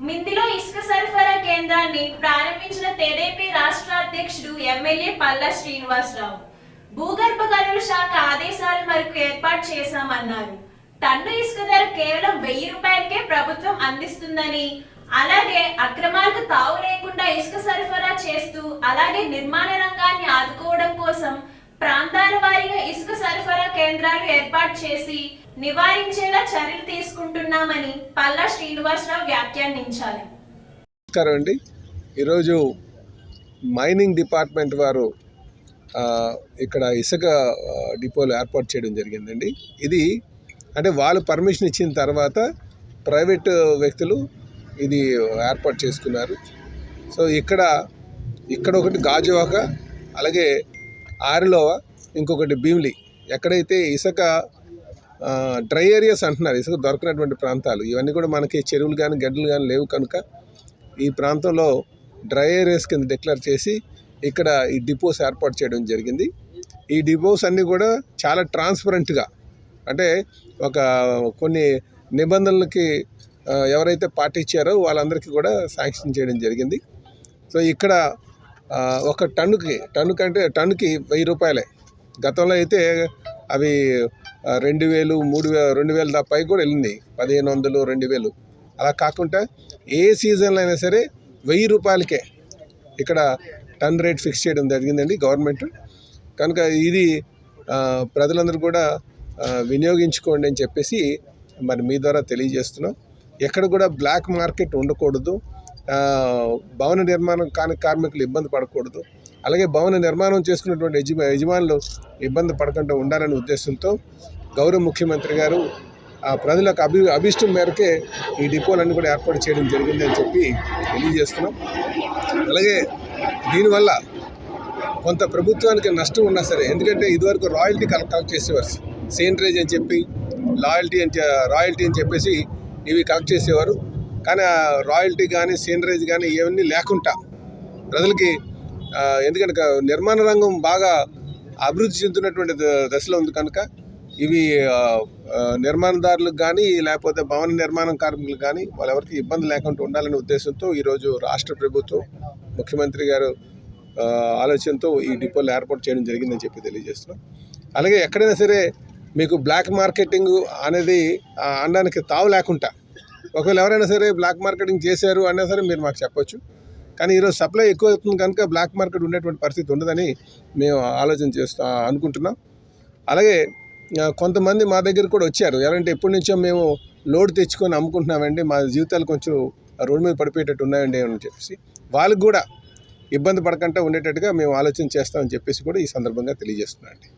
మిందిలో ఇసుక సరఫరా కేంద్రాన్ని ప్రారంభించిన తెదేపీ రాష్ట్ర అధ్యక్షుడు ఎమ్మెల్యే పల్లా శ్రీనివాసరావు. భూగర్భ గనుల శాఖ ఆదేశాల మేరకు ఏర్పాటు చేశామన్నారు. టన్ను ఇసుక ధర కేవలం వెయ్యి రూపాయలకే ప్రభుత్వం అందిస్తుందని అలాగే అక్రమాలకు తావు లేకుండా ఇసుక సరఫరా చేస్తూ అలాగే నిర్మాణ రంగాన్ని ఆదుకోవడం కోసం ప్రాంతాల వారీగా ఇసుక సరఫరా కేంద్రాలు ఏర్పాటు చేసి నివారించేలా చర్యలు తీసుకుంటున్నామని పల్లా శ్రీనివాసరావు వ్యాఖ్యానించారు. నమస్కారం అండి. ఈరోజు మైనింగ్ డిపార్ట్మెంట్ వారు ఇక్కడ ఇసుక డిపోలు ఏర్పాటు చేయడం జరిగిందండి. ఇది అంటే వాళ్ళు పర్మిషన్ ఇచ్చిన తర్వాత ప్రైవేట్ వ్యక్తులు ఇది ఏర్పాటు చేసుకున్నారు. సో ఇక్కడ ఇక్కడ ఒకటి గాజువాక అలాగే ఆరిలోవ ఇంకొకటి భీమిలి. ఎక్కడైతే ఇసుక డ్రై ఏరియాస్ అంటున్నారు ఇసుక దొరకనటువంటి ప్రాంతాలు ఇవన్నీ కూడా మనకి చెరువులు కానీ గడ్డలు కానీ లేవు కనుక ఈ ప్రాంతంలో డ్రై ఏరియాస్ కింద డిక్లేర్ చేసి ఇక్కడ ఈ డిపోస్ ఏర్పాటు చేయడం జరిగింది. ఈ డిపోస్ అన్నీ కూడా చాలా ట్రాన్స్పరెంట్గా అంటే ఒక కొన్ని నిబంధనలకి ఎవరైతే పాటించారో వాళ్ళందరికీ కూడా శాంక్షన్ చేయడం జరిగింది. సో ఇక్కడ ఒక టన్నుకి టన్ను కంటే టన్నుకి వెయ్యి రూపాయలే. గతంలో అయితే అవి రెండు వేలు మూడు వే రెండు వేల దాకా కూడా వెళ్ళింది. పదిహేను వందలు రెండు వేలు. అలా కాకుండా ఏ సీజన్లో అయినా సరే వెయ్యి రూపాయలకే ఇక్కడ టన్ రేట్ ఫిక్స్ చేయడం జరిగిందండి గవర్నమెంట్. కనుక ఇది ప్రజలందరూ కూడా వినియోగించుకోండి అని చెప్పేసి మరి మీ ద్వారా తెలియజేస్తున్నాం. ఎక్కడ కూడా బ్లాక్ మార్కెట్ ఉండకూడదు. భవన నిర్మాణం కాని కార్మికులు ఇబ్బంది పడకూడదు. అలాగే భవన నిర్మాణం చేసుకున్నటువంటి యజమా యజమానులు ఇబ్బంది పడకుండా ఉండాలనే ఉద్దేశంతో గౌరవ ముఖ్యమంత్రి గారు ఆ ప్రజలకు అభి అభిష్టం మేరకే ఈ డిపోలన్నీ కూడా ఏర్పాటు చేయడం జరిగిందని చెప్పి తెలియజేస్తున్నాం. అలాగే దీనివల్ల కొంత ప్రభుత్వానికి నష్టం ఉన్నా సరే ఎందుకంటే ఇదివరకు రాయల్టీ కలెక్ట్ చేసేవారు. సేంట్రేజ్ అని చెప్పి లాయల్టీ అని రాయల్టీ అని చెప్పేసి ఇవి కలెక్ట్ చేసేవారు. కానీ రాయల్టీ కానీ సీనరీస్ కానీ ఇవన్నీ లేకుండా ప్రజలకి ఎందుకంటే నిర్మాణ రంగం బాగా అభివృద్ధి చెందుతున్నటువంటి ద- దశలో ఉంది కనుక ఇవి నిర్మాణదారులకు కానీ లేకపోతే భవన నిర్మాణం కార్మికులకు కానీ వాళ్ళెవరికి ఇబ్బంది లేకుండా ఉండాలనే ఉద్దేశంతో ఈరోజు రాష్ట్ర ప్రభుత్వం ముఖ్యమంత్రి గారు ఆలోచనతో ఈ డిపోలు ఏర్పాటు చేయడం జరిగిందని చెప్పి తెలియజేస్తున్నాం. అలాగే ఎక్కడైనా సరే మీకు బ్లాక్ మార్కెటింగ్ అనేది ఆ, అనడానికి తావు లేకుండా ఒకవేళ ఎవరైనా సరే బ్లాక్ మార్కెటింగ్ చేశారు అన్నా సరే మీరు మాకు చెప్పొచ్చు. కానీ ఈరోజు సప్లై ఎక్కువ అవుతుంది కనుక బ్లాక్ మార్కెట్ ఉండేటువంటి పరిస్థితి ఉండదని మేము ఆలోచన చేస్తా అనుకుంటున్నాం. అలాగే కొంతమంది మా దగ్గర కూడా వచ్చారు. ఎవరంటే ఎప్పటి నుంచో మేము లోడ్ తెచ్చుకొని అమ్ముకుంటున్నామండి. మా జీవితాలు కొంచెం రోడ్డు మీద పడిపోయేటట్టు ఉన్నాయండి అని చెప్పేసి వాళ్ళకు కూడా ఇబ్బంది పడకుండా ఉండేటట్టుగా మేము ఆలోచన చేస్తామని చెప్పేసి కూడా ఈ సందర్భంగా తెలియజేస్తున్నాం అండి